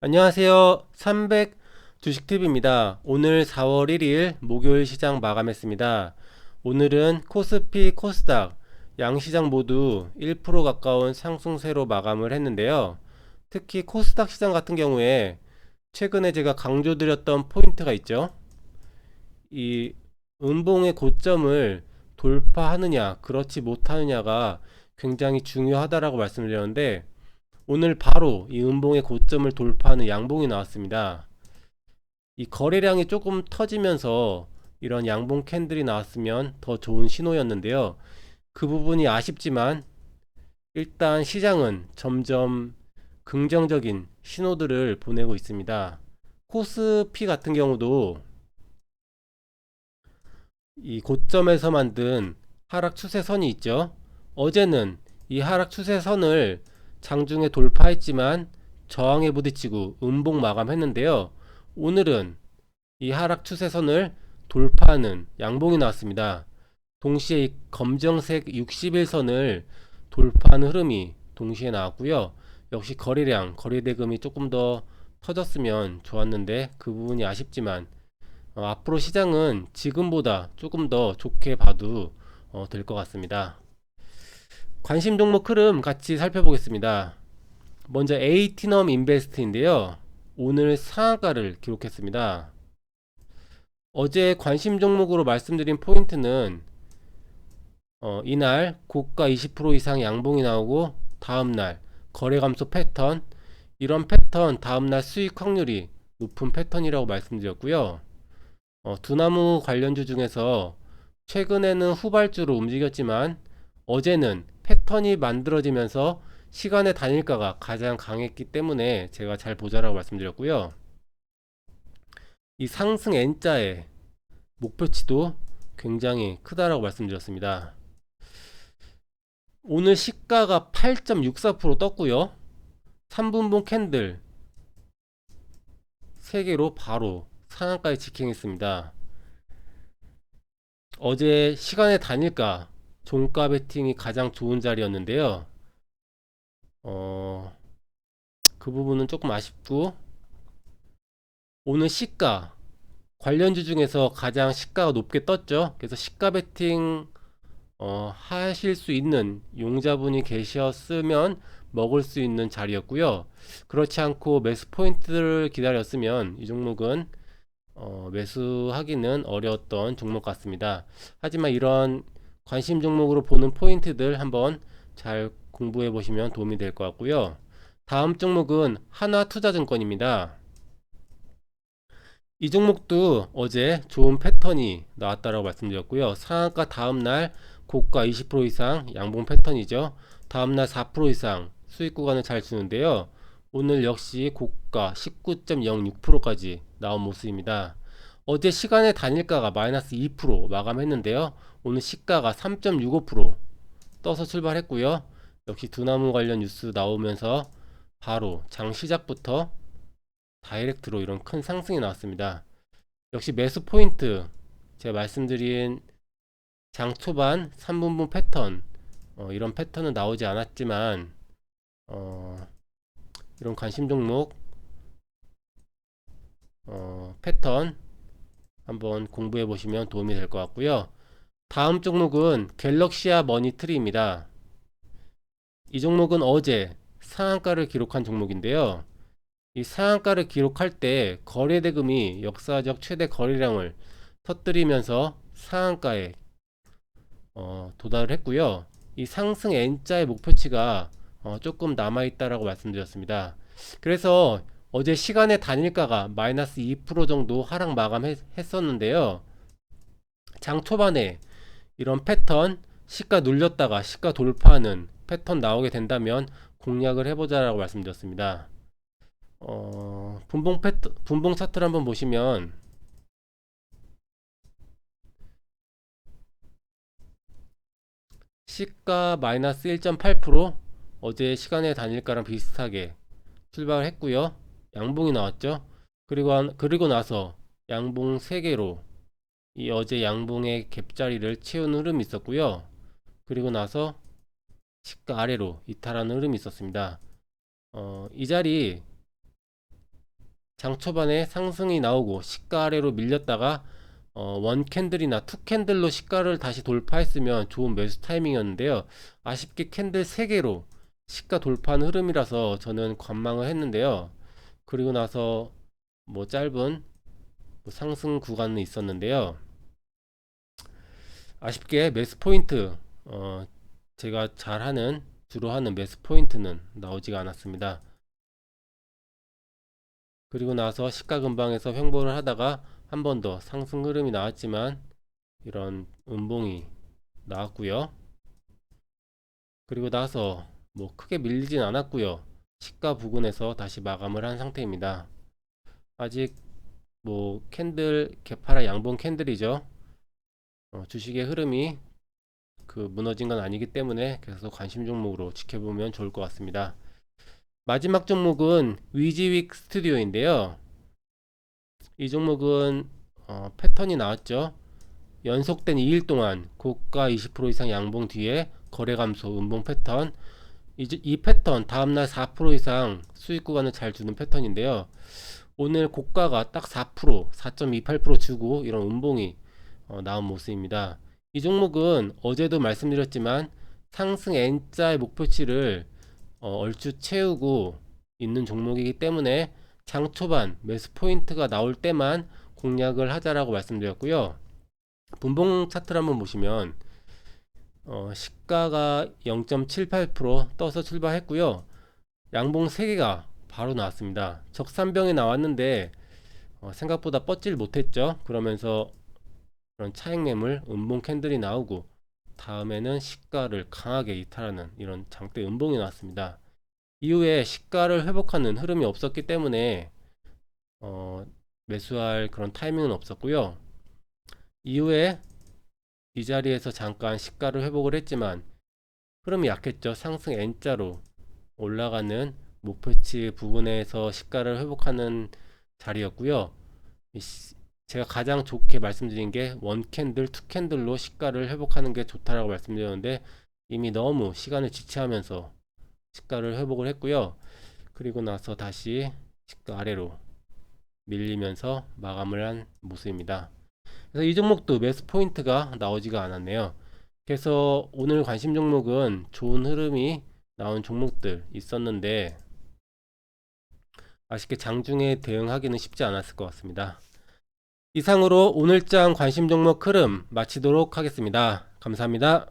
안녕하세요. 300 주식팁입니다. 오늘 4월 1일 목요일 시장 마감했습니다. 오늘은 코스피, 코스닥, 양시장 모두 1% 가까운 상승세로 마감을 했는데요. 특히 코스닥 시장 같은 경우에 최근에 제가 강조드렸던 포인트가 있죠. 이 음봉의 고점을 돌파하느냐, 그렇지 못하느냐가 굉장히 중요하다라고 말씀드렸는데 오늘 바로 이 음봉의 고점을 돌파하는 양봉이 나왔습니다. 이 거래량이 조금 터지면서 이런 양봉 캔들이 나왔으면 더 좋은 신호였는데요. 그 부분이 아쉽지만 일단 시장은 점점 긍정적인 신호들을 보내고 있습니다. 코스피 같은 경우도 이 고점에서 만든 하락 추세선이 있죠. 어제는 이 하락 추세선을 장중에 돌파했지만 저항에 부딪히고 음봉 마감했는데요. 오늘은 이 하락 추세선을 돌파하는 양봉이 나왔습니다. 동시에 이 검정색 60일선을 돌파하는 흐름이 동시에 나왔고요. 역시 거래량, 거래대금이 조금 더 터졌으면 좋았는데 그 부분이 아쉽지만 어, 앞으로 시장은 지금보다 조금 더 좋게 봐도 어, 될 것 같습니다. 관심 종목 흐름 같이 살펴보겠습니다. 먼저 에이티넘 인베스트인데요. 오늘 상한가를 기록했습니다. 어제 관심 종목으로 말씀드린 포인트는 어, 이날 고가 20% 이상 양봉이 나오고 다음날 거래 감소 패턴 이런 패턴 다음날 수익 확률이 높은 패턴이라고 말씀드렸고요. 어, 두나무 관련주 중에서 최근에는 후발주로 움직였지만 어제는 패턴이 만들어지면서 시간의 단일가가 가장 강했기 때문에 제가 잘 보자라고 말씀드렸고요. 이 상승 N자의 목표치도 굉장히 크다라고 말씀드렸습니다. 오늘 시가가 8.64% 떴고요. 3분봉 캔들 3개로 바로 상한가에 직행했습니다. 어제 시간의 단일가 종가 베팅이 가장 좋은 자리였는데요. 어, 그 부분은 조금 아쉽고 오늘 시가 관련주 중에서 가장 시가가 높게 떴죠. 그래서 시가 베팅 어, 하실 수 있는 용자분이 계셨으면 먹을 수 있는 자리였고요. 그렇지 않고 매수 포인트를 기다렸으면 이 종목은 어, 매수하기는 어려웠던 종목 같습니다. 하지만 이런 관심 종목으로 보는 포인트들 한번 잘 공부해 보시면 도움이 될 것 같고요. 다음 종목은 하나투자증권입니다. 이 종목도 어제 좋은 패턴이 나왔다라고 말씀드렸고요. 상한가 다음 날 고가 20% 이상 양봉 패턴이죠. 다음 날 4% 이상 수익 구간을 잘 주는데요. 오늘 역시 고가 19.06%까지 나온 모습입니다. 어제 시간의 단일가가 마이너스 2% 마감했는데요. 오늘 시가가 3.65% 떠서 출발했고요. 역시 두나무 관련 뉴스 나오면서 바로 장 시작부터 다이렉트로 이런 큰 상승이 나왔습니다. 역시 매수 포인트 제가 말씀드린 장 초반 3분분 패턴 어, 이런 패턴은 나오지 않았지만 어, 이런 관심 종목 어, 패턴 한번 공부해 보시면 도움이 될 것 같고요. 다음 종목은 갤럭시아 머니트리입니다. 이 종목은 어제 상한가를 기록한 종목인데요. 이 상한가를 기록할 때 거래 대금이 역사적 최대 거래량을 터뜨리면서 상한가에 어, 도달을 했고요. 이 상승 N자의 목표치가 어, 조금 남아있다라고 말씀드렸습니다. 그래서 어제 시간의 단일가가 마이너스 2% 정도 하락 마감했었는데요. 장 초반에 이런 패턴 시가 눌렸다가 시가 돌파하는 패턴 나오게 된다면 공략을 해보자라고 말씀드렸습니다. 어, 분봉 패턴, 분봉 차트를 한번 보시면 시가 마이너스 1.8% 어제 시간의 단일가랑 비슷하게 출발을 했고요. 양봉이 나왔죠. 그리고 그리고 나서 양봉 3개로 이 어제 양봉의 갭자리를 채우는 흐름이 있었고요. 그리고 나서 시가 아래로 이탈하는 흐름이 있었습니다. 어, 이 자리 장 초반에 상승이 나오고 시가 아래로 밀렸다가 어, 원 캔들이나 투 캔들로 시가를 다시 돌파했으면 좋은 매수 타이밍이었는데요. 아쉽게 캔들 3개로 시가 돌파한 흐름이라서 저는 관망을 했는데요. 그리고 나서 뭐 짧은 뭐 상승 구간은 있었는데요. 아쉽게 매수 포인트 어, 제가 잘하는 주로 하는 매수 포인트는 나오지가 않았습니다. 그리고 나서 시가 근방에서 횡보를 하다가 한 번 더 상승 흐름이 나왔지만 이런 음봉이 나왔고요. 그리고 나서 뭐 크게 밀리진 않았고요. 시가 부근에서 다시 마감을 한 상태입니다. 아직 뭐 캔들 개파라 양봉 캔들이죠. 어, 주식의 흐름이 그 무너진 건 아니기 때문에 계속 관심 종목으로 지켜보면 좋을 것 같습니다. 마지막 종목은 위지윅 스튜디오인데요. 이 종목은 어, 패턴이 나왔죠. 연속된 2일 동안 고가 20% 이상 양봉 뒤에 거래 감소 음봉 패턴. 이, 이 패턴 다음날 4% 이상 수익 구간을 잘 주는 패턴인데요. 오늘 고가가 딱 4%, 4.28% 주고 이런 음봉이 어, 나온 모습입니다. 이 종목은 어제도 말씀드렸지만 상승 N자의 목표치를 어, 얼추 채우고 있는 종목이기 때문에 장 초반 매수 포인트가 나올 때만 공략을 하자라고 말씀드렸고요. 분봉 차트를 한번 보시면 어, 시가가 0.78% 떠서 출발했고요. 양봉 3개가 바로 나왔습니다. 적산병에 나왔는데 어, 생각보다 뻗질 못했죠. 그러면서 그런 차익 매물 음봉 캔들이 나오고 다음에는 시가를 강하게 이탈하는 이런 장대 음봉이 나왔습니다. 이후에 시가를 회복하는 흐름이 없었기 때문에 어, 매수할 그런 타이밍은 없었고요. 이후에 이 자리에서 잠깐 시가를 회복을 했지만 흐름이 약했죠. 상승 N자로 올라가는 목표치 부분에서 시가를 회복하는 자리였고요. 제가 가장 좋게 말씀드린 게 원캔들, 투캔들로 시가를 회복하는 게 좋다라고 말씀드렸는데 이미 너무 시간을 지체하면서 시가를 회복을 했고요. 그리고 나서 다시 시가 아래로 밀리면서 마감을 한 모습입니다. 그래서 이 종목도 매수 포인트가 나오지가 않았네요. 그래서 오늘 관심 종목은 좋은 흐름이 나온 종목들 있었는데 아쉽게 장중에 대응하기는 쉽지 않았을 것 같습니다. 이상으로 오늘장 관심 종목 흐름 마치도록 하겠습니다. 감사합니다.